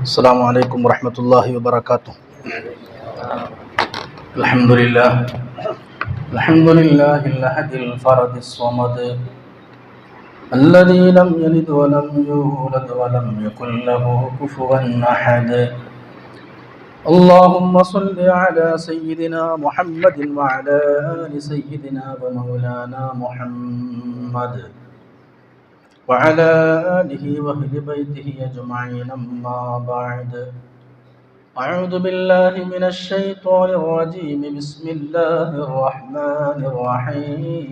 السلام عليكم ورحمة الله وبركاته. الحمد لله. الحمد لله الأحد الفرد الصمد. الذي لم يلد ولم يولد ولم يكن له كفوا أحد. اللهم صل على سيدنا محمد وعلى آل سيدنا ومولانا محمد. وعلى آله وأهل بيته أجمعين أما بعد. أعوذ بالله من الشيطان الرجيم. بسم الله الرحمن الرحيم.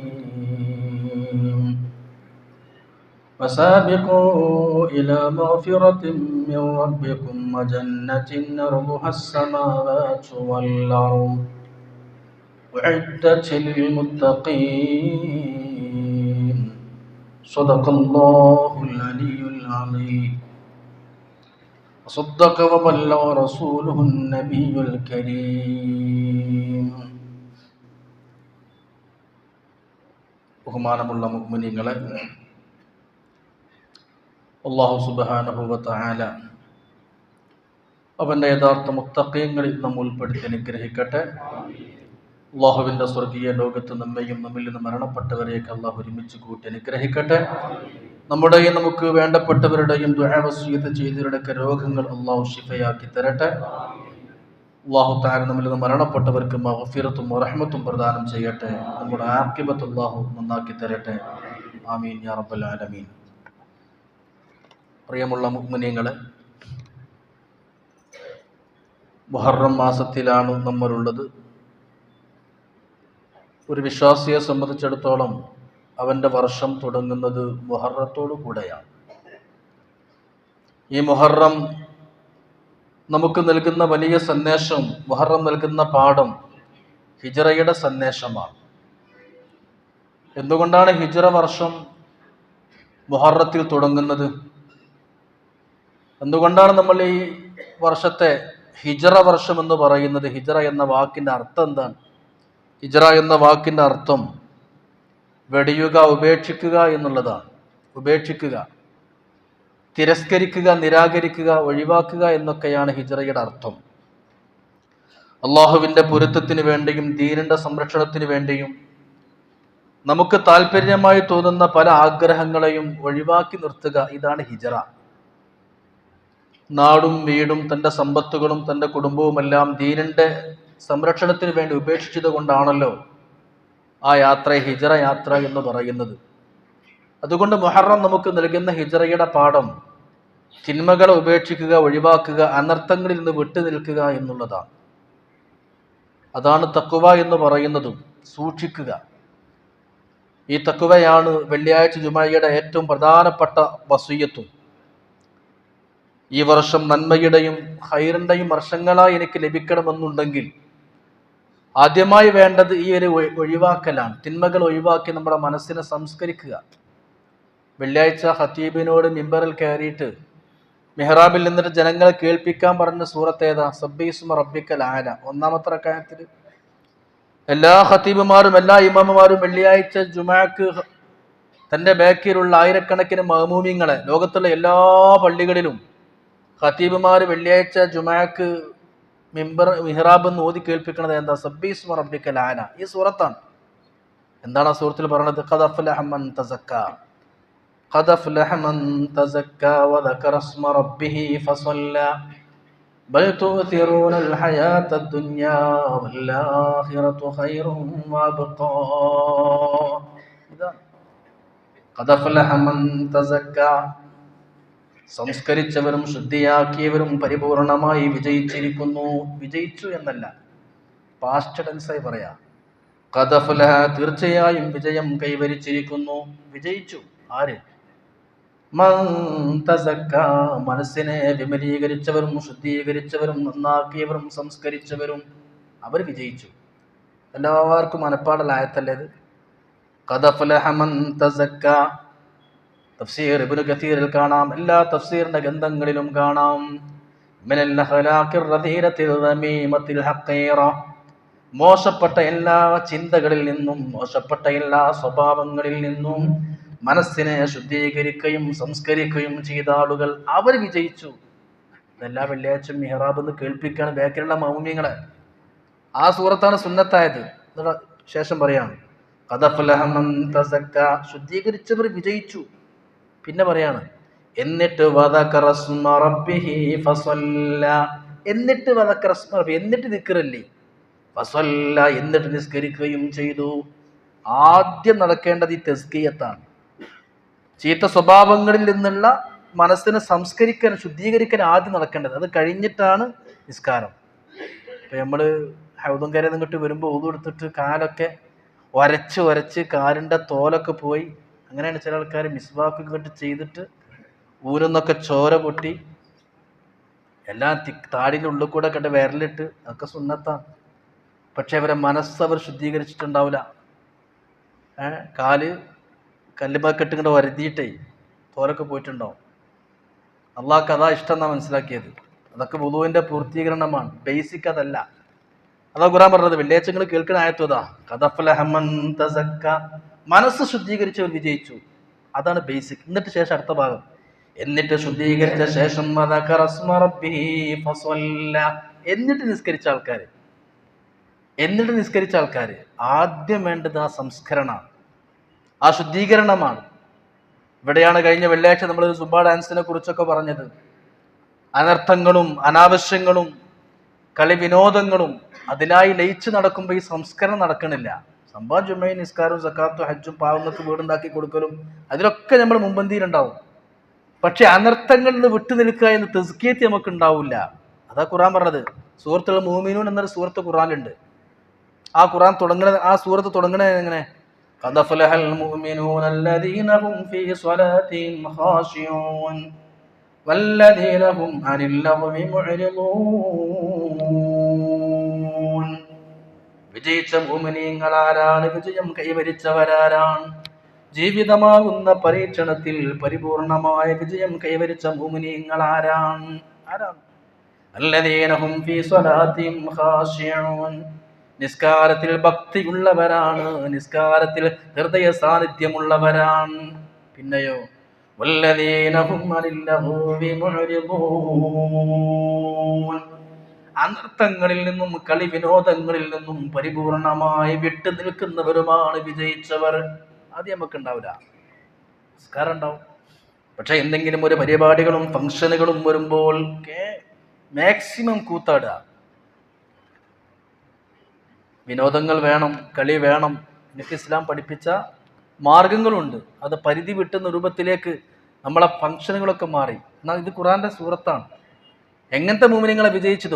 وسابقوا إلى مغفرة من ربكم وجنة أرضها السماوات والأرض. أعدت للمتقين صدق الله العلي العظيم وصدق وبلغ رسوله النبي الكريم ബഹുമാനമുള്ള മുഗ്മിനിങ്ങളെ അള്ളാഹു സുബാനഹുവല അവൻ്റെ യഥാർത്ഥ മുത്തക്കയങ്ങളിൽ നമ്മ ഉൾപ്പെടുത്തി അനുഗ്രഹിക്കട്ടെ അള്ളാഹുവിന്റെ സ്വർഗീയ ലോകത്ത് നമ്മയും നമ്മിൽ നിന്ന് മരണപ്പെട്ടവരെയൊക്കെ അള്ളാഹു ഒരുമിച്ച് കൂട്ടി അനുഗ്രഹിക്കട്ടെ. നമ്മുടെയും നമുക്ക് വേണ്ടപ്പെട്ടവരുടെയും ദുരാവസ്വീയത ചെയ്തവരുടെയൊക്കെ രോഗങ്ങൾ അള്ളാഹു ഷിഫയാക്കി തരട്ടെ. അള്ളാഹു താര നമ്മിൽ നിന്ന് മരണപ്പെട്ടവർക്ക് മഹഫിറത്തും റഹ്മത്തും പ്രദാനം ചെയ്യട്ടെ. നമ്മുടെ ആർക്കിബത്ത് അള്ളാഹു നന്നാക്കി തരട്ടെ. ആമീൻ യാ റബ്ബൽ ആലമീൻ. പ്രിയമുള്ള മുഗ്മിനിയങ്ങളെ മുഹറം മാസത്തിലാണ് നമ്മളുള്ളത്. ഒരു വിശ്വാസിയെ സംബന്ധിച്ചിടത്തോളം അവന്റെ വർഷം തുടങ്ങുന്നത് മുഹറത്തോടു കൂടെയാണ്. ഈ മുഹറം നമുക്ക് നൽകുന്ന വലിയ സന്ദേശം മുഹറം നൽകുന്ന പാഠം ഹിജറയുടെ സന്ദേശമാണ്. എന്തുകൊണ്ടാണ് ഹിജറ വർഷം മുഹറത്തിൽ തുടങ്ങുന്നത്? എന്തുകൊണ്ടാണ് നമ്മൾ ഈ വർഷത്തെ ഹിജറ വർഷം എന്ന് പറയുന്നത്? ഹിജറ എന്ന വാക്കിന്റെ അർത്ഥം എന്താണ്? ഹിജറ എന്ന വാക്കിന്റെ അർത്ഥം വെടിയുക ഉപേക്ഷിക്കുക എന്നുള്ളതാണ്. ഉപേക്ഷിക്കുക തിരസ്കരിക്കുക നിരാകരിക്കുക ഒഴിവാക്കുക എന്നൊക്കെയാണ് ഹിജറയുടെ അർത്ഥം. അള്ളാഹുവിന്റെ പൊരുത്തത്തിന് വേണ്ടിയും ദീനിന്റെ സംരക്ഷണത്തിന് വേണ്ടിയും നമുക്ക് താല്പര്യമായി തോന്നുന്ന പല ആഗ്രഹങ്ങളെയും ഒഴിവാക്കി നിർത്തുക ഇതാണ് ഹിജറ. നാടും വീടും തന്റെ സമ്പത്തുകളും തന്റെ കുടുംബവുമെല്ലാം ദീനിന്റെ സംരക്ഷണത്തിന് വേണ്ടി ഉപേക്ഷിച്ചത് കൊണ്ടാണല്ലോ ആ യാത്ര ഹിജറ യാത്ര എന്ന് പറയുന്നത്. അതുകൊണ്ട് മുഹറം നമുക്ക് നൽകുന്ന ഹിജറയുടെ പാഠം തിന്മകളെ ഉപേക്ഷിക്കുക ഒഴിവാക്കുക അനർത്ഥങ്ങളിൽ നിന്ന് വിട്ടു നിൽക്കുക എന്നുള്ളതാണ്. അതാണ് തക്കുവ എന്ന് പറയുന്നതും സൂക്ഷിക്കുക. ഈ തക്കുവയാണ് വെള്ളിയാഴ്ച ജുമായിയുടെ ഏറ്റവും പ്രധാനപ്പെട്ട വസൂയത്വം. ഈ വർഷം നന്മയുടെയും ഹൈറിന്റെയും വർഷങ്ങളായി എനിക്ക് ലഭിക്കണമെന്നുണ്ടെങ്കിൽ ആദ്യമായി വേണ്ടത് ഈ ഒരു ഒഴിവാക്കലാണ്. തിന്മകൾ ഒഴിവാക്കി നമ്മുടെ മനസ്സിനെ സംസ്കരിക്കുക. വെള്ളിയാഴ്ച ഹത്തീബിനോട് മിമ്പറിൽ കയറിയിട്ട് മെഹ്റാബിൽ നിന്നിട്ട് ജനങ്ങളെ കേൾപ്പിക്കാൻ പറഞ്ഞ സൂറത്ത് ഏതാ? സബ്ബീസുമ റബ്ബിക്കൽ ആല. ഒന്നാമത്തെ കാര്യത്തിൽ എല്ലാ ഹത്തീബുമാരും എല്ലാ ഇമാമുമാരും വെള്ളിയാഴ്ച ജുമാക്ക് തന്റെ ബാക്കിലുള്ള ആയിരക്കണക്കിന് മഹമൂമിങ്ങളെ ലോകത്തുള്ള എല്ലാ പള്ളികളിലും ഖത്തീബുമാർ വെള്ളിയാഴ്ച ജുമാക്ക് മിമ്പർ മിഹ്റാബ് എന്ന് ഓതി കേൾപ്പിക്കുന്നത് എന്താ സബ്ബീസ് റബ്ബിക്കൽ ആന ഈ സൂറത്താണ് എന്താണ് ആ സൂറത്തിൽ പറയുന്നത് ഖദഫ് ലഹമൻ തസക്ക ഖദഫ് ലഹമൻ തസക്ക വദക്കറ സ്മ റബ്ബിഹി ഫസല്ല ബൽ തുഅ്തിറൂന അൽ ഹയാത അദ്ദുനിയാ വൽ ആഖിറതു ഖൈറുൻ വഅബ്ഖാ ഇതാണ് ഖദഫ് ലഹമൻ തസക്ക സംസ്കരിച്ചവരും ശുദ്ധിയാക്കിയവരും പരിപൂർണമായി വിജയിച്ചിരിക്കുന്നു. വിജയിച്ചു എന്നല്ല പാസ്റ്റ് ടെൻസായി പറയാ. കഥഫുല തീർച്ചയായും വിജയം കൈവരിച്ചിരിക്കുന്നു. വിജയിച്ചു. ആര്? മനസ്സിനെ വിമലീകരിച്ചവരും ശുദ്ധീകരിച്ചവരും നന്നാക്കിയവരും സംസ്കരിച്ചവരും അവർ വിജയിച്ചു. എല്ലാവർക്കും മനപ്പാടലായത്തല്ലേ ഇത്? കഥഫലഹ തസക്ക. തഫ്സീർ ഇബ്നു കഥീറിൽ കാണാം. എല്ലാ തഫ്സീറിന്റെ ഗ്രന്ഥങ്ങളിലും കാണാം. മോശപ്പെട്ട എല്ലാ ചിന്തകളിൽ നിന്നും മോശപ്പെട്ട എല്ലാ സ്വഭാവങ്ങളിൽ നിന്നും മനസ്സിനെ ശുദ്ധീകരിക്കുകയും സംസ്കരിക്കുകയും ചെയ്ത ആളുകൾ അവർ വിജയിച്ചു. എല്ലാ വെള്ളിയാഴ്ചയും മിഹ്റാബ് എന്ന് കേൾപ്പിക്കുകയാണ് ബാക്കിലുള്ള മൗമ്യങ്ങളെ. ആ സൂറത്താണ് സുന്നത്തായത്. ശേഷം പറയാണ് "ഖദഫ്ലഹ മൻ തസക്ക." ശുദ്ധീകരിച്ചവർ വിജയിച്ചു. പിന്നെ പറയാണ് എന്നിട്ട് എന്നിട്ട് എന്നിട്ട് നിക്കറല്ലേ? ഫസല്ല എന്നിട്ട് നിസ്കരിക്കുകയും ചെയ്തു. ആദ്യം നടക്കേണ്ടത് ഈ തെസ്കീയത്താണ്. ചീത്ത സ്വഭാവങ്ങളിൽ നിന്നുള്ള മനസ്സിനെ സംസ്കരിക്കാൻ ശുദ്ധീകരിക്കാൻ ആദ്യം നടക്കേണ്ടത്. അത് കഴിഞ്ഞിട്ടാണ് നിസ്കാരം. ഇപ്പം നമ്മൾ ഹൗദം കരയിൽ നിന്നിട്ട് വരുമ്പോൾ ഊതു എടുത്തിട്ട് കാലൊക്കെ ഒരച്ച് ഒരച്ച് കാലിന്റെ തോലൊക്കെ പോയി അങ്ങനെയാണ് ചില ആൾക്കാർ മിസ്വാക്ക് കേട്ട് ചെയ്തിട്ട് ഊരുന്നൊക്കെ ചോര പൊട്ടി എല്ലാം താടിന്റെ ഉള്ളിൽ കൂടെ കണ്ട് വിരലിട്ട് അതൊക്കെ സുന്നത്താണ്. പക്ഷെ അവരെ മനസ്സവർ ശുദ്ധീകരിച്ചിട്ടുണ്ടാവില്ല. കാൽ കല്ലുമാക്കെട്ട് ഇങ്ങനെ വരുതിയിട്ടേ തോലൊക്കെ പോയിട്ടുണ്ടാവും. അള്ളാഹ് അതാ ഇഷ്ടം എന്നാണ് മനസ്സിലാക്കിയത്. അതൊക്കെ വുളുവിന്റെ പൂർത്തീകരണമാണ്. ബേസിക് അതല്ല. അതാ ഖുറാൻ പറഞ്ഞത് വെള്ളിയാഴ്ചകൾ കേൾക്കുന്ന ആയത്വതാ കഥഫലഹമൻ തസക്ക. മനസ്സ് ശുദ്ധീകരിച്ചവർ വിജയിച്ചു. അതാണ് ബേസിക് എന്നിട്ട് ശേഷം അടുത്ത ഭാഗം. എന്നിട്ട് ശുദ്ധീകരിച്ച ശേഷം എന്നിട്ട് നിസ്കരിച്ച ആൾക്കാർ എന്നിട്ട് നിസ്കരിച്ച ആൾക്കാർ ആദ്യം വേണ്ടത് ആ സംസ്കരണമാണ്. ആ ശുദ്ധീകരണമാണ്. ഇവിടെയാണ് കഴിഞ്ഞ വെള്ളിയാഴ്ച നമ്മൾ സുബ ഡാൻസിനെ കുറിച്ചൊക്കെ പറഞ്ഞത്. അനർത്ഥങ്ങളും അനാവശ്യങ്ങളും കളി വിനോദങ്ങളും അതിലായി ലയിച്ച് നടക്കുമ്പോൾ ഈ സംസ്കരണം നടക്കണില്ല സംഭവം ജുമ്മയും നിസ്കാരവും സക്കാത്തും ഹജ്ജും പാവങ്ങൾക്ക് വീടുണ്ടാക്കി കൊടുക്കലും അതിലൊക്കെ നമ്മൾ മുമ്പന്തിയിലുണ്ടാവും പക്ഷെ അനർത്ഥങ്ങളിൽ നിന്ന് വിട്ടു നിൽക്കുക എന്ന് തെസ്കിയത്തി നമുക്ക് ഉണ്ടാവില്ല അതാ ഖുറാൻ പറഞ്ഞത് സൂറത്തുള്ള മൂമിനൂൻ എന്നൊരു സൂറത്ത് ഖുറാനിലുണ്ട് ആ ഖുറാൻ തുടങ്ങണ ആ സൂറത്ത് തുടങ്ങണത് എങ്ങനെ قد أفلح المؤمنون الذين هم في صلاتهم خاشعون والذين هم عن اللغو معرضون വിജയിച്ച മോമിനിയങ്ങൾ ആരാണ് വിജയം കൈവരിച്ചവരാരാണ്? ജീവിതമാകുന്ന പരീക്ഷണത്തിൽ പരിപൂർണമായ വിജയം കൈവരിച്ച മോമിനിയങ്ങൾ ആരാണ്? ആരാണ് ഫീ സ്വലാത്തിം ഖാശിഊൻ നിസ്കാരത്തിൽ ഭക്തിയുള്ളവരാണ്. നിസ്കാരത്തിൽ ഹൃദയ സാന്നിധ്യമുള്ളവരാണ് പിന്നെയോ വല്ലദീനഹും അനിൽ ലഹൂവി മുഅ്രിദൂൻ അനർത്ഥങ്ങളിൽ നിന്നും കളി വിനോദങ്ങളിൽ നിന്നും പരിപൂർണമായി വിട്ടു നിൽക്കുന്നവരുമാണ് വിജയിച്ചവർ. അത് നമുക്ക് ഉണ്ടാവില്ല സംസ്കാരം ഉണ്ടാവും. പക്ഷെ എന്തെങ്കിലും ഒരു പരിപാടികളും ഫംഗ്ഷനുകളും വരുമ്പോൾ മാക്സിമം കൂത്താടുക. വിനോദങ്ങൾ വേണം കളി വേണം. എനിക്ക് ഇസ്ലാം പഠിപ്പിച്ച മാർഗങ്ങളുണ്ട്. അത് പരിധി വിട്ടുന്ന രൂപത്തിലേക്ക് നമ്മളെ ഫംഗ്ഷനുകളൊക്കെ മാറി. എന്നാൽ ഇത് ഖുറാന്റെ സൂറത്താണ്. എങ്ങനത്തെ മൂമിനിങ്ങളെ വിജയിച്ചത്.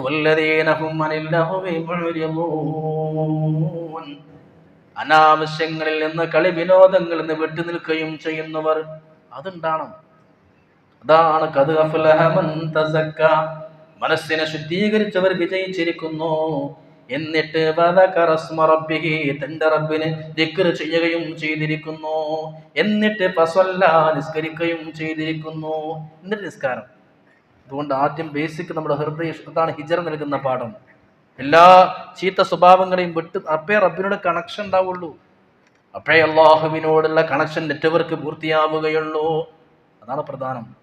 അനാവശ്യങ്ങളിൽ നിന്ന് കളി വിനോദങ്ങളിൽ നിന്ന് വിട്ടു നിൽക്കുകയും ചെയ്യുന്നവർ അതുണ്ടാണ്. അതാണ്. മനസ്സിനെ ശുദ്ധീകരിച്ചവർ വിജയിച്ചിരിക്കുന്നു. എന്നിട്ട് തന്റെ റബ്ബിന് ചെയ്യുകയും ചെയ്തിരിക്കുന്നു. എന്നിട്ട് നിസ്കരിക്കുകയും ചെയ്തിരിക്കുന്നു. എന്നിട്ട് നിസ്കാരം? അതുകൊണ്ട് ആദ്യം ബേസിക് നമ്മുടെ ഹൃദയ അതാണ് ഹിജറ നൽകുന്ന പാഠം. എല്ലാ ചീത്ത സ്വഭാവങ്ങളെയും വിട്ട് അപ്പേ റബ്ബിനോട് കണക്ഷൻ ഉണ്ടാവുള്ളൂ. അപ്പേ അള്ളാഹുവിനോടുള്ള കണക്ഷൻ നെറ്റ്വർക്ക് പൂർത്തിയാവുകയുള്ളൂ. അതാണ് പ്രധാനം.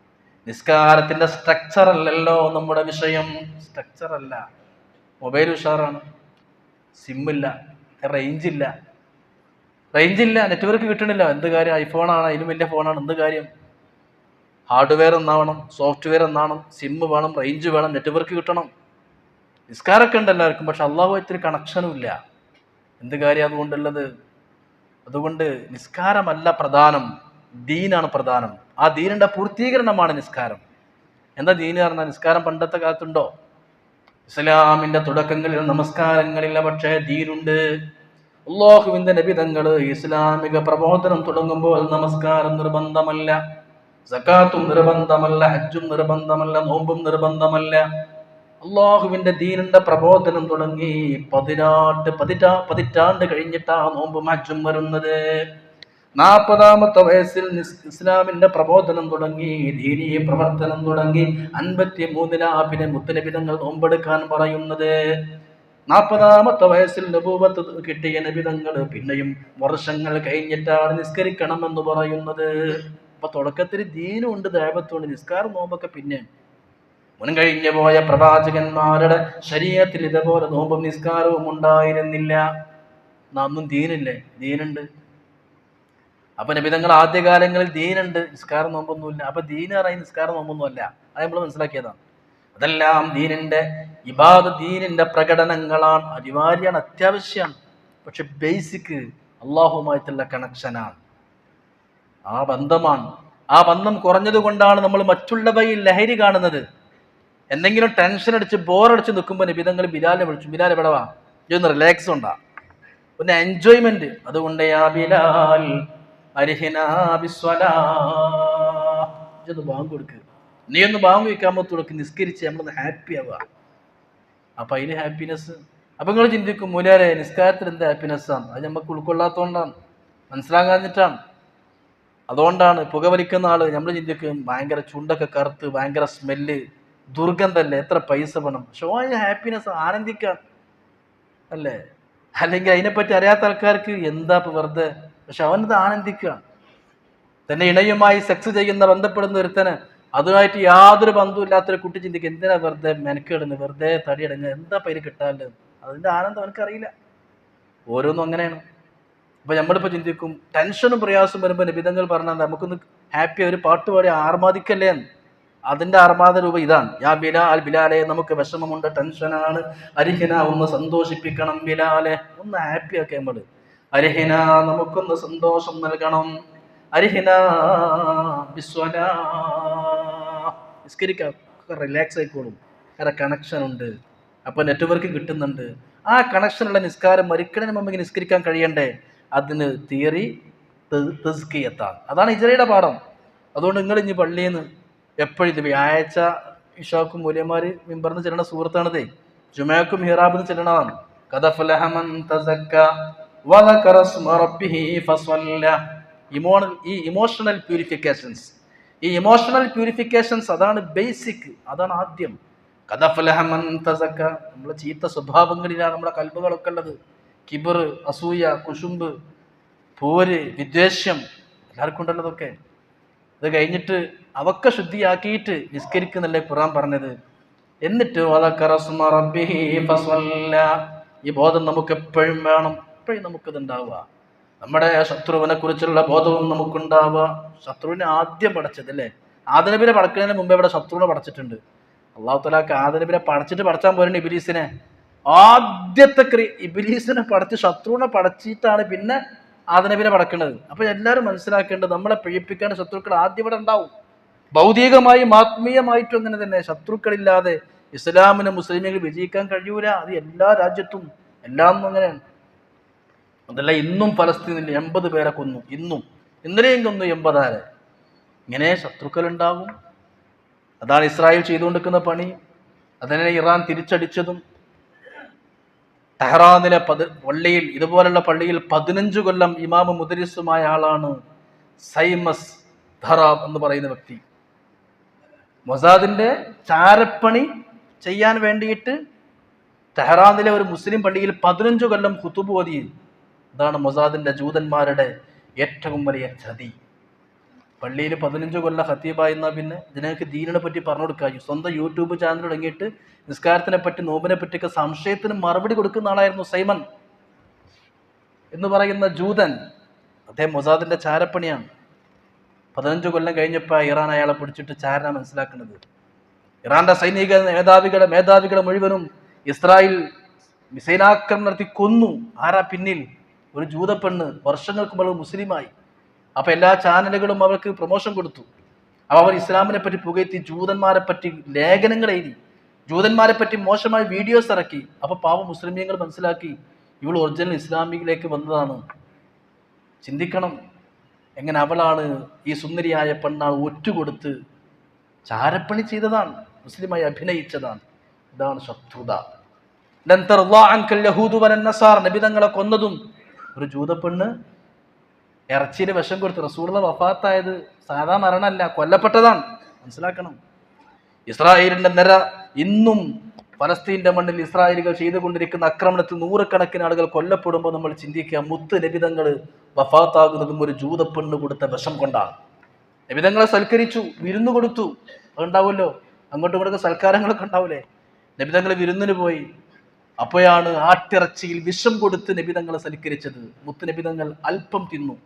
നിസ്കാരത്തിന്റെ സ്ട്രക്ചർ അല്ലല്ലോ നമ്മുടെ വിഷയം. സ്ട്രക്ചർ അല്ല. മൊബൈൽ ഉഷാറാണ്. സിമ്മില്ല റേഞ്ച് ഇല്ല. റേഞ്ച് ഇല്ല. നെറ്റ്വർക്ക് കിട്ടണില്ല. എന്ത് കാര്യം? ഐഫോണാണ് അതിലും വലിയ ഫോണാണ് എന്ത് കാര്യം? ഹാർഡ്വെയർ എന്നാവണം സോഫ്റ്റ്വെയർ എന്നാവണം സിമ്മ് വേണം റേഞ്ച് വേണം നെറ്റ്വർക്ക് കിട്ടണം. നിസ്കാരമൊക്കെ ഉണ്ട് എല്ലാവർക്കും പക്ഷെ അള്ളാഹു ഇത്തിരി കണക്ഷനും ഇല്ല. എന്ത് കാര്യം അതുകൊണ്ടുള്ളത്? അതുകൊണ്ട് നിസ്കാരമല്ല പ്രധാനം. ദീനാണ് പ്രധാനം. ആ ദീനിന്റെ പൂർത്തീകരണമാണ് നിസ്കാരം. എന്താ ദീന് പറഞ്ഞാൽ നിസ്കാരം പണ്ടത്തെ കാലത്തുണ്ടോ? ഇസ്ലാമിന്റെ തുടക്കങ്ങളിൽ നമസ്കാരങ്ങളില്ല പക്ഷേ ദീനുണ്ട്. അള്ളാഹുവിന്റെ നബിതങ്ങൾ ഇസ്ലാമിക പ്രബോധനം തുടങ്ങുമ്പോൾ നമസ്കാരം നിർബന്ധമല്ല. സക്കാത്തും നിർബന്ധമല്ല ഹജ്ജും നിർബന്ധമല്ല നോമ്പും നിർബന്ധമല്ല. അള്ളാഹുവിന്റെ ദീനിന്റെ പ്രബോധനം തുടങ്ങി പതിനാട്ട് പതിറ്റാ പതിറ്റാണ്ട് കഴിഞ്ഞിട്ടാ നോമ്പും ഹജ്ജും വരുന്നത്. നാൽപ്പതാമത്തെ വയസ്സിൽ ഇസ്ലാമിന്റെ പ്രബോധനം തുടങ്ങി ദീനീ പ്രവർത്തനം തുടങ്ങി. അൻപത്തി മൂന്നിലാ പിന്നെ മുത്തനബിതങ്ങൾ നോമ്പെടുക്കാൻ പറയുന്നത്. നാൽപ്പതാമത്തെ വയസ്സിൽ നബൂവത്ത് കിട്ടിയ നബിതങ്ങൾ പിന്നെയും വർഷങ്ങൾ കഴിഞ്ഞിട്ടാണ് നിസ്കരിക്കണം എന്ന് പറയുന്നത്. അപ്പൊ തുടക്കത്തിൽ ദീനുണ്ട് ദേവത്തുണ്ട് നിസ്കാര നോമ്പൊക്കെ പിന്നെ മുൻകഴിഞ്ഞു പോയ പ്രവാചകന്മാരുടെ ശരീരത്തിൽ ഇതുപോലെ നോമ്പും നിസ്കാരവും ഉണ്ടായിരുന്നില്ല. അന്നും ദീനില്ലേ? ദീനുണ്ട്. അപ്പൊ നബിതങ്ങൾ ആദ്യകാലങ്ങളിൽ ദീനുണ്ട് നിസ്കാരം നോമ്പൊന്നുമില്ല. അപ്പൊ ദീന് അറിയാൻ നിസ്കാരം നോമ്പൊന്നുമല്ല. അത് നമ്മൾ മനസ്സിലാക്കിയതാണ് അതെല്ലാം ദീനിന്റെ ഇബാദ് ദീനിന്റെ പ്രകടനങ്ങളാണ്. അനിവാര്യമാണ് അത്യാവശ്യമാണ്. പക്ഷെ ബേസിക് അള്ളാഹുമായിട്ടുള്ള കണക്ഷനാണ് ആ ബന്ധമാണ്. ആ ബന്ധം കുറഞ്ഞതുകൊണ്ടാണ് നമ്മൾ മറ്റുള്ളവയിൽ ലഹരി കാണുന്നത്. എന്തെങ്കിലും ടെൻഷൻ അടിച്ച് ബോറടിച്ച് നിൽക്കുമ്പോൾ നിബിതങ്ങൾ ബിലാലെ വിളിച്ചു. ബിലാലെ വിടവാ ഇതൊന്ന് റിലാക്സ് ഉണ്ടാ? പിന്നെ എൻജോയ്മെന്റ് അതുകൊണ്ട് യാ ബിലാൽ ബാങ്ക് കൊടുക്ക്. നീ ഒന്ന് ബാങ്ക് വയ്ക്കാൻ തുടക്ക് നിസ്കരിച്ച് നമ്മളൊന്ന് ഹാപ്പി ആവുക. അപ്പൊ അതിന് ഹാപ്പിനെസ് അപ്പൊ നിങ്ങൾ ചിന്തിക്കും മൂലാരെ നിസ്കാരത്തിൽ എന്ത് ഹാപ്പിനെസ് ആണ്? അത് നമുക്ക് ഉൾക്കൊള്ളാത്തതുകൊണ്ടാണ് മനസ്സിലാകാഞ്ഞിട്ടാണ്. അതുകൊണ്ടാണ് പുകവലിക്കുന്ന ആൾ നമ്മൾ ചിന്തിക്കും ഭയങ്കര ചുണ്ടൊക്കെ കറുത്ത് ഭയങ്കര സ്മെല്ല് ദുർഗന്ധല്ലേ എത്ര പൈസ വേണം ഷോ ഹാപ്പിനെസ് ആനന്ദിക്കാൻ അല്ലേ? അല്ലെങ്കിൽ അതിനെപ്പറ്റി അറിയാത്ത ആൾക്കാർക്ക് എന്താ വെറുതെ? പക്ഷെ അവനത് ആനന്ദിക്കുക. തന്നെ ഇണയുമായി സെക്സ് ചെയ്യുന്ന ബന്ധപ്പെടുന്ന ഒരുത്തന് അതുമായിട്ട് യാതൊരു ബന്ധവും ഇല്ലാത്തൊരു കുട്ടി ചിന്തിക്കുക എന്തിനാ വെറുതെ മെനക്കെടുന്നു? വെറുതെ തടിയടങ്ങുക എന്താ പേര് കിട്ടാല്ലോ അതിന്റെ ആനന്ദം അവനക്കറിയില്ല. ഓരോന്നും അങ്ങനെയാണ്. അപ്പൊ നമ്മളിപ്പോ ചിന്തിക്കും ടെൻഷനും പ്രയാസം വരുമ്പോൾ നിബിധങ്ങൾ പറഞ്ഞാൽ നമുക്കൊന്ന് ഹാപ്പി ഒരു പാട്ട് പാടി ആർമാദിക്കല്ലേ. അതിന്റെ ആർമാദ രൂപം ഇതാണ്. യാ ബിലാൽ ബിലാലെ നമുക്ക് വിഷമമുണ്ട് ടെൻഷനാണ്. അരിഹിന ഒന്ന് സന്തോഷിപ്പിക്കണം ബിലാലെ. ഒന്ന് ഹാപ്പി ആക്കി നമ്മൾ. അരിഹിന നമുക്കൊന്ന് സന്തോഷം നൽകണം. അരിഹിന. നിസ്കരിക്കാം. റിലാക്സ് ആയിക്കോളും. കാരണം കണക്ഷൻ ഉണ്ട്. അപ്പൊ നെറ്റ്വർക്ക് കിട്ടുന്നുണ്ട്. ആ കണക്ഷനുള്ള നിസ്കാരം മരിക്കണതിന് മുമ്പ് നിസ്കരിക്കാൻ കഴിയണ്ടേ? അതിന് തിയറി തെസ്കിയത്താണ് അതാണ് ഇജറയുടെ പാഠം. അതുകൊണ്ട് നിങ്ങൾ ഇനി പള്ളിയിൽ നിന്ന് എപ്പോഴും വ്യാഴാഴ്ച ഇഷാക്കും മൂല്യന്മാര് മിമ്പർന്ന് ചെല്ലണ സുഹൃത്താണതേ. ജുമാക്കും ഹിറാബിന്ന് ചെല്ലണതാണ് കഥഫലഹമൻ ഈ ഇമോഷണൽ പ്യൂരിഫിക്കേഷൻസ്. ഈ ഇമോഷണൽ പ്യൂരിഫിക്കേഷൻസ് അതാണ് ബേസിക് അതാണ് ആദ്യം. കഥഫലഹമൻ തസക്ക. നമ്മളെ ചീത്ത സ്വഭാവങ്ങളിലാണ് നമ്മുടെ കൽബുകളൊക്കെ ഉള്ളത്. കിബർ അസൂയ കുശുമ്പ് പോര് വിദ്വേഷം എല്ലാവർക്കും ഉണ്ടല്ലോ അതൊക്കെ ഇത് കഴിഞ്ഞിട്ട് അവക്കെ ശുദ്ധിയാക്കിയിട്ട് നിസ്കരിക്കുന്നല്ലേ ഖുറാൻ പറഞ്ഞത്. എന്നിട്ട് ഈ ബോധം നമുക്ക് എപ്പോഴും വേണം. എപ്പോഴും നമുക്കിത് ഉണ്ടാവുക നമ്മുടെ ശത്രുവിനെ കുറിച്ചുള്ള ബോധവും നമുക്കുണ്ടാവുക. ശത്രുവിനെ ആദ്യം പടച്ചത് അല്ലേ? ആദനബിനെ പടക്കുന്നതിന് മുമ്പേ ഇവിടെ ശത്രുവിനെ പടച്ചിട്ടുണ്ട്. അള്ളാഹു തലാക്ക് ആദനബിനെ പടച്ചിട്ട് പടച്ചാൻ പോരണ്ട് ഇബിലീസിനെ. ആദ്യത്തെ ക്രി ഇബിലീസിനെ പടച്ച് ശത്രുവിനെ പടച്ചിട്ടാണ് പിന്നെ ആദനബിനെ പടക്കുന്നത് അപ്പൊ എല്ലാവരും മനസ്സിലാക്കേണ്ടത് നമ്മളെ പിഴിപ്പിക്കാൻ ശത്രുക്കൾ ആദ്യം ഇവിടെ ഉണ്ടാവും. ഭൗതികമായും ആത്മീയമായിട്ടും അങ്ങനെ തന്നെ. ശത്രുക്കളില്ലാതെ ഇസ്ലാമിന് മുസ്ലിമികൾ വിജയിക്കാൻ കഴിയൂല. അത് എല്ലാ രാജ്യത്തും എല്ലാം അങ്ങനെയാണ്. അതല്ല ഇന്നും ഫലസ്തീനിൽ എൺപത് പേരെ കൊന്നു. ഇന്നും. ഇന്നലെയും കൊന്നു എൺപതാരെ. ഇങ്ങനെ ശത്രുക്കൾ ഉണ്ടാവും അതാണ് ഇസ്രായേൽ ചെയ്തുകൊണ്ടിരിക്കുന്ന പണി. അതിനെ ഇറാൻ തിരിച്ചടിച്ചതും. ടെഹ്റാനിലെ പതി പള്ളിയിൽ ഇതുപോലുള്ള പള്ളിയിൽ പതിനഞ്ച് കൊല്ലം ഇമാമ മുദരിസുമായ ആളാണ് സൈമസ് ധറാബ് എന്ന് പറയുന്ന വ്യക്തി. മൊസാദിന്റെ ചാരപ്പണി ചെയ്യാൻ വേണ്ടിയിട്ട് ടെഹ്റാനിലെ ഒരു മുസ്ലിം പള്ളിയിൽ പതിനഞ്ചു കൊല്ലം കുത്തുബ് ഓതി ഇതാണ് മൊസാദിന്റെ ജൂതന്മാരുടെ ഏറ്റവും വലിയ ചതി. പള്ളിയിൽ പതിനഞ്ച് കൊല്ലം ഹത്തീബായിരുന്നാൽ പിന്നെ ഇതിനൊക്കെ ദീനിനെ പറ്റി പറഞ്ഞു കൊടുക്കായി സ്വന്തം യൂട്യൂബ് ചാനൽ തുടങ്ങിയിട്ട് നിസ്കാരത്തിനെ പറ്റി നോമ്പിനെ പറ്റിയൊക്കെ സംശയത്തിന് മറുപടി കൊടുക്കുന്ന ആളായിരുന്നു സൈമൻ എന്ന് പറയുന്ന ജൂതൻ. അദ്ദേഹം മൊസാദിന്റെ ചാരപ്പണിയാണ്. പതിനഞ്ച് കൊല്ലം കഴിഞ്ഞപ്പോൾ ഇറാൻ അയാളെ പിടിച്ചിട്ട് ചാരന മനസ്സിലാക്കുന്നത്. ഇറാന്റെ സൈനിക മേധാവികളെ മേധാവികളെ മുഴുവനും ഇസ്രായേൽ മിസൈലാക്രമണം കൊന്നു. ആരാ പിന്നിൽ? ഒരു ജൂതപ്പെണ്ണ് വർഷങ്ങൾക്ക് മുമ്പ് മുസ്ലിമായി അപ്പൊ എല്ലാ ചാനലുകളും അവർക്ക് പ്രൊമോഷൻ കൊടുത്തു. അപ്പൊ അവർ ഇസ്ലാമിനെ പറ്റി പുകഴ്ത്തി ജൂതന്മാരെ പറ്റി ലേഖനങ്ങൾ എഴുതി ജൂതന്മാരെ പറ്റി മോശമായ വീഡിയോസ് ഇറക്കി. അപ്പൊ പാവം മുസ്ലിമീങ്ങൾ മനസ്സിലാക്കി ഇവൾ ഒറിജിനൽ ഇസ്ലാമിയിലേക്ക് വന്നതാണ്. ചിന്തിക്കണം എങ്ങനെ അവളാണ് ഈ സുന്ദരിയായ പെണ്ണാൾ ഒറ്റുകൊടുത്ത് ചാരപ്പണി ചെയ്തതാണ് മുസ്ലിമായി അഭിനയിച്ചതാണ്. ഇതാണ് ശത്രുത. നസാർ നബിതങ്ങളെ കൊന്നതും ഒരു ജൂതപ്പെണ്ണ് ഇറച്ചിയിൽ വിഷം കൊടുത്ത്. റസൂലുള്ള വഫാത്തായത് സാധാ മരണമല്ല കൊല്ലപ്പെട്ടതാണ്. മനസ്സിലാക്കണം. ഇസ്രായേലിന്റെ നിര ഇന്നും ഫലസ്തീന്റെ മണ്ണിൽ ഇസ്രായേലുകൾ ചെയ്തുകൊണ്ടിരിക്കുന്ന ആക്രമണത്തിൽ നൂറുകണക്കിന് ആളുകൾ കൊല്ലപ്പെടുമ്പോൾ നമ്മൾ ചിന്തിക്കുക മുത്ത് ലഭിതങ്ങൾ വഫാത്താകുന്നതും ഒരു ജൂതപ്പെണ്ണ് കൊടുത്ത വിഷം കൊണ്ടാണ്. നബിതങ്ങളെ സൽക്കരിച്ചു വിരുന്നു കൊടുത്തു. അതുണ്ടാവുമല്ലോ. അങ്ങോട്ടും ഇങ്ങോട്ടൊക്കെ സൽക്കാരങ്ങളൊക്കെ ഉണ്ടാവില്ലേ ലഭിതങ്ങൾ വിരുന്നിന് പോയി. അപ്പോഴാണ് ആട്ടിറച്ചിയിൽ വിഷം കൊടുത്ത് നബിതങ്ങളെ സൽക്കരിച്ചത്. മുത്ത് നബിതങ്ങൾ അല്പം തിന്നു.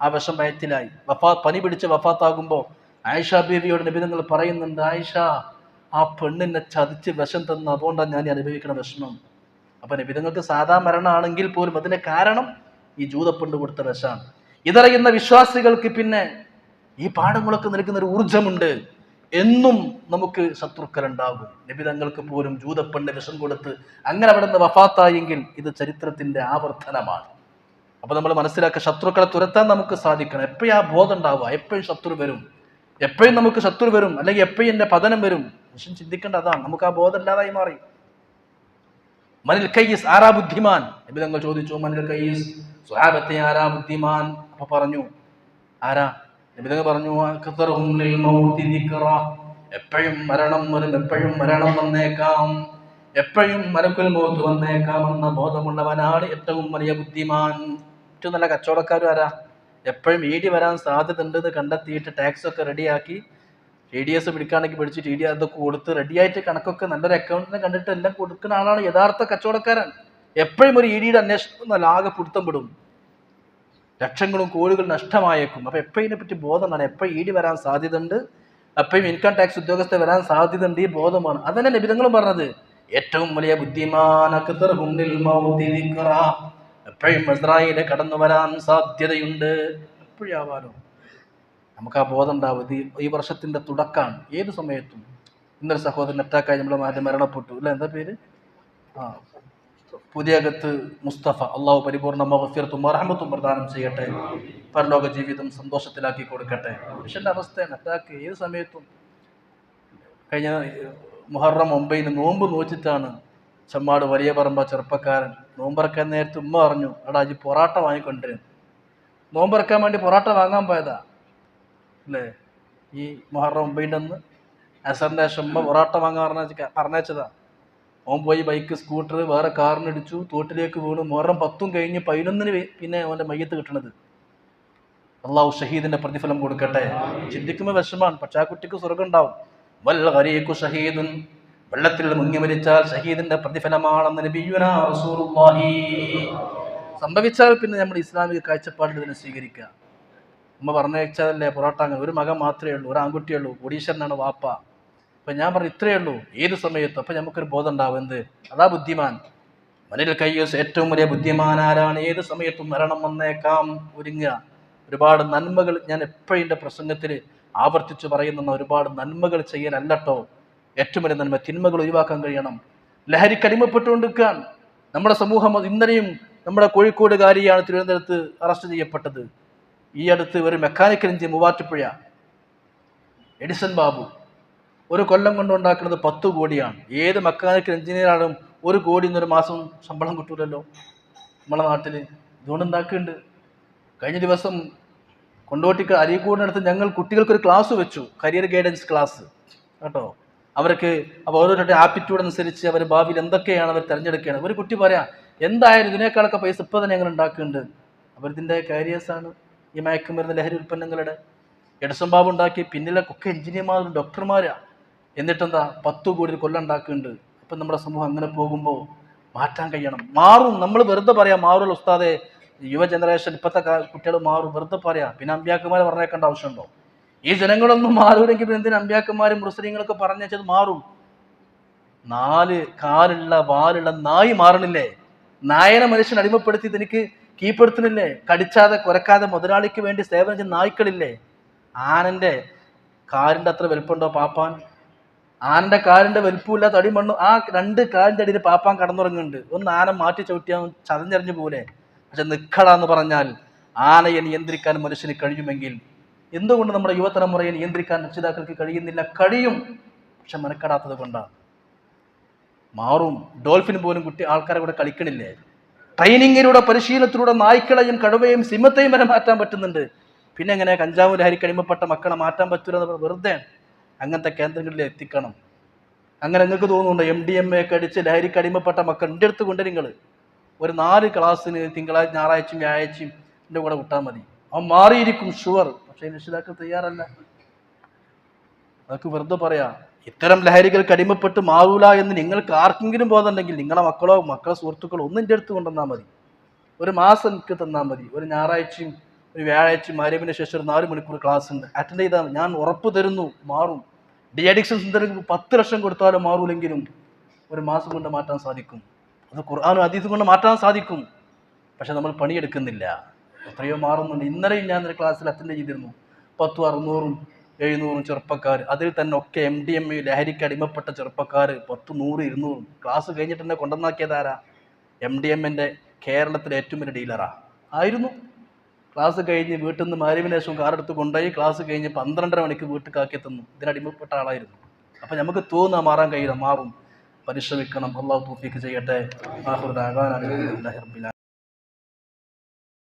ആ വിഷം മയത്തിലായി വഫാ പനി പിടിച്ച് വഫാത്താകുമ്പോൾ ആയിഷ ബേബിയോട് നിബിധങ്ങൾ പറയുന്നുണ്ട് ആയിഷ ആ പെണ്ണിനെ ചതിച്ച് വിഷം തന്നു അതുകൊണ്ടാണ് ഞാൻ അനുഭവിക്കുന്ന വിഷമം. അപ്പൊ നിബിധങ്ങൾക്ക് സാധാ മരണമാണെങ്കിൽ പോലും അതിന് കാരണം ഈ ജൂതപ്പെണ്ണ് കൊടുത്ത വിഷമാണ് ഇതറിയുന്ന വിശ്വാസികൾക്ക് പിന്നെ ഈ പാഠങ്ങളൊക്കെ നിൽക്കുന്ന ഒരു ഊർജമുണ്ട് എന്നും നമുക്ക് ശത്രുക്കളുണ്ടാകും. നിബിധങ്ങൾക്ക് പോലും ജൂതപ്പെണ്ണ് വിഷം കൊടുത്ത് അങ്ങനെ അവിടെ നിന്ന് വഫാത്തായെങ്കിൽ ഇത് ചരിത്രത്തിന്റെ ആവർത്തനമാണ്. അപ്പൊ നമ്മൾ മനസ്സിലാക്കുക ശത്രുക്കളെ തുരത്താൻ നമുക്ക് സാധിക്കണം. എപ്പോഴും ആ ബോധം ഉണ്ടാവുക? എപ്പോഴും ശത്രു വരും. എപ്പോഴും നമുക്ക് ശത്രു വരും. അല്ലെങ്കിൽ എപ്പോഴും എന്റെ പതനം വരും. മനുഷ്യൻ ചിന്തിക്കേണ്ട അതാണ്. നമുക്ക് ആ ബോധം ഇല്ലാതായി മാറി. മനിൽ കയ്യസ് ആരാ ബുദ്ധിമാൻ? തങ്ങൾ ചോദിച്ചു മനിൽ കയ്യസ് സ്വഹാബത്തെ ആരാ ബുദ്ധിമാൻ? അപ്പൊ പറഞ്ഞു ആരാ? തങ്ങൾ പറഞ്ഞു. എപ്പോഴും മരണം വരും എപ്പോഴും മരണം വന്നേക്കാം. എപ്പോഴും മലക്കുൽ മോത്ത് വന്നേക്കാം എന്ന ബോധമുള്ളവനാണ് ഏറ്റവും വലിയ ബുദ്ധിമാൻ. ഏറ്റവും നല്ല കച്ചവടക്കാരും ആരാ? എപ്പോഴും ഇ ഡി വരാൻ സാധ്യത ഉണ്ടെന്ന് കണ്ടെത്തിയിട്ട് ടാക്സ് ഒക്കെ റെഡിയാക്കി ടി ഡി എസ് പിടിക്കുകയാണെങ്കിൽ പിടിച്ച് ടി ഡി അതൊക്കെ കൊടുത്ത് റെഡിയായിട്ട് കണക്കൊക്കെ നല്ലൊരു അക്കൗണ്ടിനെ കണ്ടിട്ട് എല്ലാം കൊടുക്കുന്ന ആളാണ് യഥാർത്ഥ കച്ചവടക്കാരൻ. എപ്പോഴും ഒരു ഇ ഡിയുടെ അന്വേഷണം നല്ല ആകെ പിടുത്തം വിടും ലക്ഷങ്ങളും കോടികൾ നഷ്ടമായേക്കും. അപ്പൊ എപ്പോഴും ഇതിനെപ്പറ്റി ബോധമാണ് എപ്പോഴും ഇ ഡി വരാൻ സാധ്യതയുണ്ട്. എപ്പോഴും ഇൻകം ടാക്സ് ഉദ്യോഗസ്ഥ വരാൻ സാധ്യതയുണ്ട്. ഈ ബോധമാണ്. അതന്നെ നിബിധങ്ങളും പറഞ്ഞത് ഏറ്റവും വലിയ ബുദ്ധിമാൻ എപ്പോഴും ഇസ്രായേൽ കടന്നു വരാൻ സാധ്യതയുണ്ട്. എപ്പോഴാവാലോ നമുക്ക് ആ ബോധം ഉണ്ടാവും. ഈ- വർഷത്തിന്റെ തുടക്കമാണ്. ഏത് സമയത്തും. ഇന്നൊരു സഹോദരൻ അറ്റാക്കായി നമ്മളെ മാറ്റം മരണപ്പെട്ടു. അല്ല? എന്താ പേര്? ആ പുതിയകത്ത് മുസ്തഫ. അള്ളാഹു പരിപൂർണ മഹഫിർത്തും മറഹമത്തും പ്രദാനം ചെയ്യട്ടെ. പരലോക ജീവിതം സന്തോഷത്തിലാക്കി കൊടുക്കട്ടെ. മനുഷ്യന്റെ അവസ്ഥയാണ്. അറ്റാക്ക് ഏത് സമയത്തും. കഴിഞ്ഞ മുഹറം ഒമ്പതിന് നോമ്പ് നോച്ചിട്ടാണ് ചമ്മാട് വലിയ പറമ്പ ചെറുപ്പക്കാരൻ. നോമ്പറക്കാൻ നേരത്തെ ഉമ്മ പറഞ്ഞു എടാ അജി പൊറാട്ട വാങ്ങിക്കൊണ്ടിരുന്നു. നോമ്പറക്കാൻ വേണ്ടി പൊറാട്ട വാങ്ങാൻ പോയതാ. അല്ലേ? ഈ മൊഹറം ഒമ്പതിന്റെ അന്ന് അസറിന്റെ ഉമ്മ പൊറാട്ട വാങ്ങാൻ പറഞ്ഞ പറഞ്ഞയച്ചതാ. ഓൻ പോയി ബൈക്ക് സ്കൂട്ടർ വേറെ കാറിനിടിച്ചു തോട്ടിലേക്ക് വീണു. മൊഹറം പത്തും കഴിഞ്ഞ് പതിനൊന്നിന് പിന്നെ അവന്റെ മയ്യത്ത് കിട്ടണത്. അള്ളാഹു ഷഹീദിന്റെ പ്രതിഫലം കൊടുക്കട്ടെ. ചിന്തിക്കുമ്പോൾ വിഷമാണ് പക്ഷെ ആ കുട്ടിക്ക് സ്വർഗം ഉണ്ടാവും. ഷഹീദുൻ. വെള്ളത്തിൽ മുങ്ങി മരിച്ചാൽ ഷഹീദിന്റെ പ്രതിഫലമാണെന്ന് റസൂലുള്ളാഹി. സംഭവിച്ചാൽ പിന്നെ നമ്മൾ ഇസ്ലാമിക കാഴ്ചപ്പാടിൽ ഇതിനെ സ്വീകരിക്കുക. അമ്മ പറഞ്ഞേച്ചതല്ലേ പൊറോട്ട അങ്ങനെ ഒരു മകൻ മാത്രമേ ഉള്ളൂ ഒരു ആൺകുട്ടിയേ ഉള്ളൂ ഒഡീഷനാണ് വാപ്പ. അപ്പൊ ഞാൻ പറഞ്ഞു ഇത്രയേ ഉള്ളൂ ഏത് സമയത്തും. അപ്പൊ നമുക്കൊരു ബോധം ഉണ്ടാവും എന്ത്? അതാ ബുദ്ധിമാൻ. മനിൽ കയ്യൂസ് ഏറ്റവും വലിയ ബുദ്ധിമാൻ ആരാണ് ഏത് സമയത്തും മരണം വന്നേക്കാം ഒരുങ്ങുക. ഒരുപാട് നന്മകൾ ഞാൻ എപ്പോഴും എന്റെ പ്രസംഗത്തിൽ ആവർത്തിച്ചു പറയുന്ന ഒരുപാട് നന്മകൾ ചെയ്യാനല്ലട്ടോ ഏറ്റവും വലിയ നന്മ തിന്മകൾ ഒഴിവാക്കാൻ കഴിയണം. ലഹരിക്ക് അടിമപ്പെട്ടുകൊണ്ടിരിക്കാൻ നമ്മുടെ സമൂഹം ഇന്നലെയും നമ്മുടെ കോഴിക്കോടുകാരിയാണ് തിരുവനന്തപുരത്ത് അറസ്റ്റ് ചെയ്യപ്പെട്ടത്. ഈ അടുത്ത് ഒരു mechanical engine Muvattupuzha. Edison Babu. ഒരു കൊല്ലം കൊണ്ടുണ്ടാക്കുന്നത് പത്ത് കോടിയാണ്. ഏത് മെക്കാനിക്കൽ എഞ്ചിനീയറാണും ഒരു കോടി ഇന്നൊരു മാസം ശമ്പളം കിട്ടൂലല്ലോ നമ്മളെ നാട്ടിൽ ഇതുകൊണ്ട് ഉണ്ടാക്കുന്നുണ്ട് കഴിഞ്ഞ ദിവസം കൊണ്ടോട്ടിക്ക് അരീക്കോടിനടുത്ത് ഞങ്ങൾ കുട്ടികൾക്കൊരു ക്ലാസ് വെച്ചു. കരിയർ ഗൈഡൻസ് ക്ലാസ് കേട്ടോ? അവർക്ക് അപ്പോൾ ഓരോരുടെ ആപ്റ്റിറ്റ്യൂഡ് അനുസരിച്ച് അവർ ഭാവിയിൽ എന്തൊക്കെയാണ് അവർ തിരഞ്ഞെടുക്കുകയാണ് ഒരു കുട്ടി പറയാം എന്തായാലും ഇതിനേക്കാളൊക്കെ പൈസ ഇപ്പോൾ തന്നെ ഞങ്ങൾ ഉണ്ടാക്കുന്നുണ്ട്. അവരിതിന്റെ കാരിയേഴ്സാണ് ഈ മയക്കുമരുന്ന് ലഹരി ഉൽപ്പന്നങ്ങളുടെ. എഡസം ബാബു ഉണ്ടാക്കി പിന്നിലെ ഒക്കെ എഞ്ചിനീയർമാരും ഡോക്ടർമാരാണ് എന്നിട്ടെന്താ പത്ത് കോടി കൊല്ലം ഉണ്ടാക്കുന്നുണ്ട്. അപ്പം നമ്മുടെ സമൂഹം അങ്ങനെ പോകുമ്പോൾ മാറ്റാൻ കഴിയണം. മാറും. നമ്മൾ വെറുതെ പറയാം മാറുമല്ലോ ഉസ്താദെ. യുവ ജനറേഷൻ ഇപ്പോഴത്തെ കുട്ടികൾ മാറും. വെറുതെ പറയാം. പിന്നെ അമ്പ്യാക്കുമാരെ പറഞ്ഞേക്കേണ്ട ആവശ്യമുണ്ടോ? ഈ ജനങ്ങളൊന്നും മാറൂലെങ്കിൽ പിന്നെ എന്തിനാ അമ്പ്യാക്കന്മാരും മുസ്ലിങ്ങളൊക്കെ പറഞ്ഞത് മാറും? നാല് കാലുള്ള വാലുള്ള നായി മാറണില്ലേ? നായനെ മനുഷ്യൻ അടിമപ്പെടുത്തി തനിക്ക് കീഴ്പ്പെടുത്തുന്നില്ലേ? കടിച്ചാതെ കുരക്കാതെ മുതലാളിക്ക് വേണ്ടി സേവനം ചെയ്യുന്ന നായ്ക്കളില്ലേ? ആനന്റെ കാലിന്റെ അത്ര വലുപ്പുണ്ടോ പാപ്പാൻ? ആനന്റെ കാലിന്റെ വലുപ്പമില്ല തടി മണ്ണു ആ രണ്ട് കാലിന്റെ അടിയിൽ പാപ്പാൻ കടന്നുറങ്ങുന്നുണ്ട്. ഒന്ന് ആന മാറ്റി ചവിട്ടിയാൽ ചതഞ്ഞെറിഞ്ഞു പോലെ പക്ഷെ നിക്കട എന്ന് പറഞ്ഞാൽ ആനയെ നിയന്ത്രിക്കാൻ മനുഷ്യന് കഴിയുമെങ്കിൽ എന്തുകൊണ്ട് നമ്മുടെ യുവതലമുറയെ നിയന്ത്രിക്കാൻ രക്ഷിതാക്കൾക്ക് കഴിയുന്നില്ല? കഴിയും. പക്ഷെ മെനക്കെടാത്തത് കൊണ്ടാണ്. മാറും. ഡോൾഫിൻ പോലും കുട്ടി ആൾക്കാരെ കൂടെ കളിക്കണില്ലേ? ട്രെയിനിങ്ങിലൂടെ പരിശീലനത്തിലൂടെ നായ്ക്കളെയും കടുവയും സിംഹത്തെയും വരെ മാറ്റാൻ പറ്റുന്നുണ്ട്. പിന്നെ എങ്ങനെ? കഞ്ചാവ് ലഹരി കഴിമപ്പെട്ട മക്കളെ മാറ്റാൻ പറ്റൂല എന്ന് പറഞ്ഞാൽ വെറുതെ അങ്ങനത്തെ കേന്ദ്രങ്ങളിൽ എത്തിക്കണം. അങ്ങനെ നിങ്ങൾക്ക് തോന്നുന്നുണ്ട്? എം ഡി എം എ ഒക്കെ അടിച്ച് ലഹരിക്ക് അടിമപ്പെട്ട മക്കൾ എന്റെ അടുത്ത് കൊണ്ട് നിങ്ങൾ ഒരു നാല് ക്ലാസ്സിന് തിങ്കളാഴ്ച ഞായറാഴ്ചയും വ്യാഴാഴ്ചയും എന്റെ കൂടെ വിട്ടാൽ മതി. അവൻ മാറിയിരിക്കും ഷുവർ പക്ഷേ രക്ഷിതാക്കൾ തയ്യാറല്ല. അതൊക്കെ വെറുതെ പറയാ. ഇത്തരം ലഹരികൾക്ക് അടിമപ്പെട്ട് മാറൂല എന്ന് നിങ്ങൾക്ക് ആർക്കെങ്കിലും ബോധമുണ്ടെങ്കിൽ നിങ്ങളെ മക്കളോ മക്കളെ സുഹൃത്തുക്കളോ ഒന്നും എന്റെ അടുത്ത് കൊണ്ടുവന്നാൽ മതി. ഒരു മാസം എനിക്ക് തന്നാൽ മതി. ഒരു ഞായറാഴ്ചയും ഒരു വ്യാഴാഴ്ചയും മാര്യമിന് ശേഷം ഒരു നാല് മണിക്കൂർ ക്ലാസ് ഉണ്ട്. അറ്റൻഡ് ചെയ്താൽ ഞാൻ ഉറപ്പ് തരുന്നു മാറും. ഡി അഡിക്ഷൻ എന്തെങ്കിലും പത്ത് ലക്ഷം കൊടുത്താലും മാറൂലെങ്കിലും ഒരു മാസം കൊണ്ട് മാറ്റാൻ സാധിക്കും. അത് ഖുർആാനും അതീതും കൊണ്ട് മാറ്റാൻ സാധിക്കും. പക്ഷെ നമ്മൾ പണിയെടുക്കുന്നില്ല. എത്രയോ മാറുന്നുണ്ട്. ഇന്നലെയും ഞാൻ ഒരു ക്ലാസ്സിൽ അറ്റൻഡ് ചെയ്തിരുന്നു. പത്തും അറുന്നൂറും എഴുന്നൂറും ചെറുപ്പക്കാർ അതിൽ തന്നെ ഒക്കെ എം ഡി എം എ ലഹരിക്ക് അടിമപ്പെട്ട ചെറുപ്പക്കാർ പത്ത് നൂറ് ഇരുന്നൂറും. ക്ലാസ് കഴിഞ്ഞിട്ട് എന്നെ കൊണ്ടുവന്നാക്കിയതാരാ എം ഡി എമ്മിന്റെ കേരളത്തിലെ ഏറ്റവും വലിയ ഡീലറാ ആയിരുന്നു. ക്ലാസ് കഴിഞ്ഞ് വീട്ടിൽ നിന്ന് മാരിവിന് ശേഷം കാറെടുത്ത് കൊണ്ടുപോയി. ക്ലാസ് കഴിഞ്ഞ് പന്ത്രണ്ടര മണിക്ക് വീട്ടിൽ തന്നു ഇതിനടിമപ്പെട്ട ആളായിരുന്നു. അപ്പം നമുക്ക് തോന്നുക മാറാൻ കഴിയില്ല മാറും പരിശ്രമിക്കണം. അള്ളാഹു തോഫിക്ക് ചെയ്യട്ടെ.